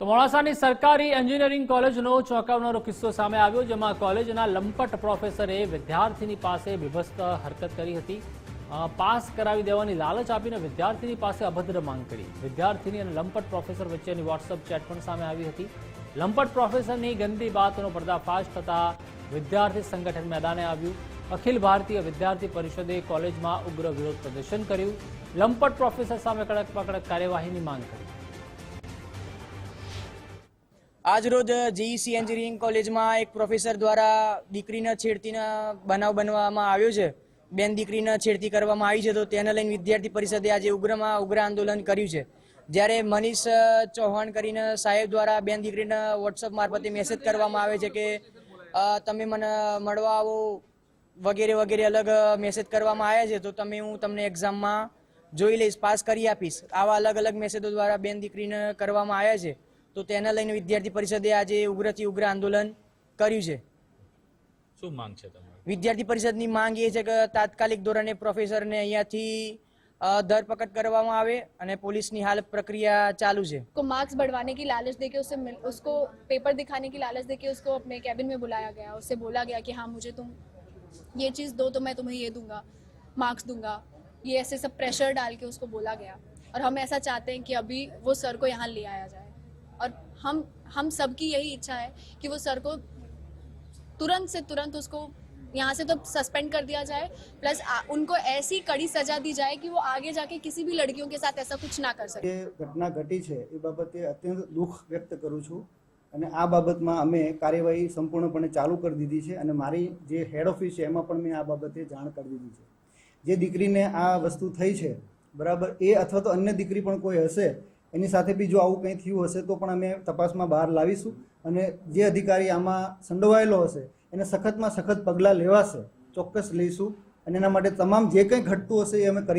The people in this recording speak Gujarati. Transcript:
તો મોડાસાની સરકારી એન્જિનિયરિંગ કોલેજનો ચોંકાવનારો કિસ્સો સામે આવ્યો, જેમાં કોલેજના લંપટ પ્રોફેસરે વિદ્યાર્થીની પાસે બીભત્સ હરકત કરી હતી. પાસ કરાવી દેવાની લાલચ આપીને વિદ્યાર્થીની પાસે અભદ્ર માંગ કરી. વિદ્યાર્થીની અને લંપટ પ્રોફેસર વચ્ચેની વોટ્સઅપ ચેટ પણ સામે આવી હતી. લંપટ પ્રોફેસરની ગંદી બાતનો પર્દાફાશ થતા વિદ્યાર્થી સંગઠન મેદાને આવ્યું. અખિલ ભારતીય વિદ્યાર્થી પરિષદે કોલેજમાં ઉગ્ર વિરોધ પ્રદર્શન કર્યું. લંપટ પ્રોફેસર સામે કડક કડક કાર્યવાહીની માંગ કરી. આજરોજ જીઈસી એન્જિનિયરિંગ કોલેજમાં એક પ્રોફેસર દ્વારા દીકરીના છેડતીના બનાવ બનવામાં આવ્યો છે. બેન દીકરીના છેડતી કરવામાં આવી છે તો તેને લઈને વિદ્યાર્થી પરિષદે આજે ઉગ્રમાં ઉગ્ર આંદોલન કર્યું છે. જ્યારે મનીષ ચૌહાણ કરીને સાહેબ દ્વારા બેન દીકરીના વોટ્સઅપ મારફતે મેસેજ કરવામાં આવે છે કે તમે મને મળવા આવો વગેરે વગેરે અલગ મેસેજ કરવામાં આવ્યા છે તો તમે હું તમને એક્ઝામમાં જોઈ લઈશ પાસ કરી આપીશ. આવા અલગ અલગ મેસેજો દ્વારા બેન દીકરીને કરવામાં આવ્યા છે. તો તેને લઈને વિદ્યાર્થી પરિષદે આજે ઉગ્રથી ઉગ્ર આંદોલન કર્યું છે શું માંગ છે તમારી વિદ્યાર્થી પરિષદની માંગ એ છે કે તાત્કાલિક ધોરણે પ્રોફેસરને અહીંયાથી અ, ધરપકડ કરવામાં આવે અને પોલીસની હાલ પ્રક્રિયા ચાલુ છે को मार्क्स बढ़वाने की लालच देके उसे मिल उसको पेपर दिखाने की लालच देके उसको अपने कैबिन में बुलाया गया उससे बोला गया कि हाँ मुझे तुम ये चीज़ दो तो मैं तुम्हें ये दूंगा मार्क्स दूंगा ये ऐसे सब प्रेशर डाल के उसको बोला गया और हम ऐसा चाहते हैं कि अभी वो सर को यहाँ ले आया जाए और हम हम सबकी यही इच्छा है कि वो सर को तुरंत से तुरंत उसको यहाँ से तो सस्पेंड कर दिया जाए प्लस आ- उनको ऐसी कड़ी सजा दी जाए कि वो आगे जाके किसी भी लड़कियों के साथ ऐसा कुछ ना कर सके જે ઘટના ઘટી છે એ બાબતે અત્યંત દુઃખ વ્યક્ત કરું છું અને આ બાબતમાં અમે કાર્યવાહી સંપૂર્ણપણે ચાલુ કરી દીધી છે અને મારી જે હેડ ઓફિસ છે એમાં પણ મેં આ બાબતે જાણ કરી દીધી છે જે દીકરીને આ વસ્તુ થઈ છે બરાબર એ અથવા તો અન્ય દીકરી પણ કોઈ હશે એની સાથે બી આવું કંઈ થયું હશે તો પણ અમે તપાસમાં બહાર લાવીશું અને જે અધિકારી આમાં સંડોવાયેલો હશે, એને સખતમાં સખત પગલાં લેવાશે, ચોક્કસ લઈશું અને એના માટે તમામ જે કંઈ ઘટતું હશે એ અમે કરીશું.